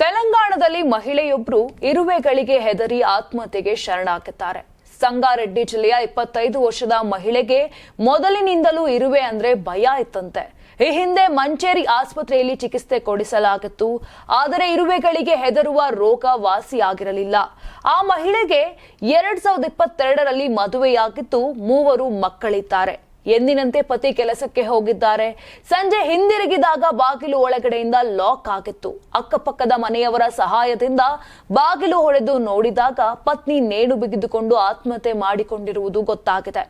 ತೆಲಂಗಾಣದಲ್ಲಿ ಮಹಿಳೆಯೊಬ್ಬರು ಇರುವೆಗಳಿಗೆ ಹೆದರಿ ಆತ್ಮಹತ್ಯೆಗೆ ಶರಣಾಗುತ್ತಾರೆ. ಸಂಗಾರೆಡ್ಡಿ ಜಿಲ್ಲೆಯ ಇಪ್ಪತ್ತೈದು ವರ್ಷದ ಮಹಿಳೆಗೆ ಮೊದಲಿನಿಂದಲೂ ಇರುವೆ ಅಂದ್ರೆ ಭಯ ಇತ್ತಂತೆ. ಈ ಹಿಂದೆ ಮಂಚೇರಿ ಆಸ್ಪತ್ರೆಯಲ್ಲಿ ಚಿಕಿತ್ಸೆ ಕೊಡಿಸಲಾಗಿತ್ತು. ಆದರೆ ಇರುವೆಗಳಿಗೆ ಹೆದರುವ ರೋಗ ವಾಸಿಯಾಗಿರಲಿಲ್ಲ. ಆ ಮಹಿಳೆಗೆ ಎರಡ್ ಸಾವಿರದ ಇಪ್ಪತ್ತೆರಡರಲ್ಲಿ ಮದುವೆಯಾಗಿದ್ದು ಮೂವರು ಮಕ್ಕಳಿದ್ದಾರೆ. ಎಂದಿನಂತೆ ಪತಿ ಕೆಲಸಕ್ಕೆ ಹೋಗಿದ್ದಾರೆ. ಸಂಜೆ ಹಿಂದಿರುಗಿದಾಗ ಬಾಗಿಲು ಒಳಗಡೆಯಿಂದ ಲಾಕ್ ಆಗಿತ್ತು. ಅಕ್ಕಪಕ್ಕದ ಮನೆಯವರ ಸಹಾಯದಿಂದ ಬಾಗಿಲು ಹೊಡೆದು ನೋಡಿದಾಗ ಪತ್ನಿ ನೇಣು ಬಿಗಿದುಕೊಂಡು ಆತ್ಮಹತ್ಯೆ ಮಾಡಿಕೊಂಡಿರುವುದು ಗೊತ್ತಾಗಿದೆ.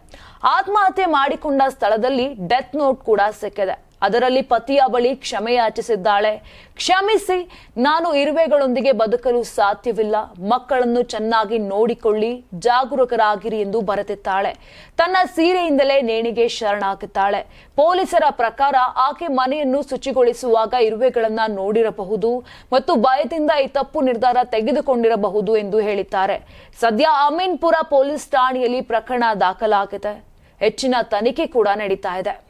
ಆತ್ಮಹತ್ಯೆ ಮಾಡಿಕೊಂಡ ಸ್ಥಳದಲ್ಲಿ ಡೆತ್ ನೋಟ್ ಕೂಡ ಸಿಕ್ಕಿದೆ. ಅದರಲ್ಲಿ ಪತಿಯ ಬಳಿ ಕ್ಷಮೆ ಯಾಚಿಸಿದ್ದಾಳೆ. ಕ್ಷಮಿಸಿ, ನಾನು ಇರುವೆಗಳೊಂದಿಗೆ ಬದುಕಲು ಸಾಧ್ಯವಿಲ್ಲ. ಮಕ್ಕಳನ್ನು ಚೆನ್ನಾಗಿ ನೋಡಿಕೊಳ್ಳಿ, ಜಾಗರೂಕರಾಗಿರಿ ಎಂದು ಬರೆದಿದ್ದಾಳೆ. ತನ್ನ ಸೀರೆಯಿಂದಲೇ ನೇಣಿಗೆ ಶರಣಾಗಿದ್ದಾಳೆ ಪೊಲೀಸರ ಪ್ರಕಾರ ಆಕೆ ಮನೆಯನ್ನು ಶುಚಿಗೊಳಿಸುವಾಗ ಇರುವೆಗಳನ್ನ ನೋಡಿರಬಹುದು ಮತ್ತು ಭಯದಿಂದ ಈ ತಪ್ಪು ನಿರ್ಧಾರ ತೆಗೆದುಕೊಂಡಿರಬಹುದು ಎಂದು ಹೇಳಿದ್ದಾರೆ. ಸದ್ಯ ಅಮೀನ್ಪುರ ಪೊಲೀಸ್ ಠಾಣೆಯಲ್ಲಿ ಪ್ರಕರಣ ದಾಖಲಾಗಿದೆ. ಹೆಚ್ಚಿನ ತನಿಖೆ ಕೂಡ ನಡೀತಾ ಇದೆ.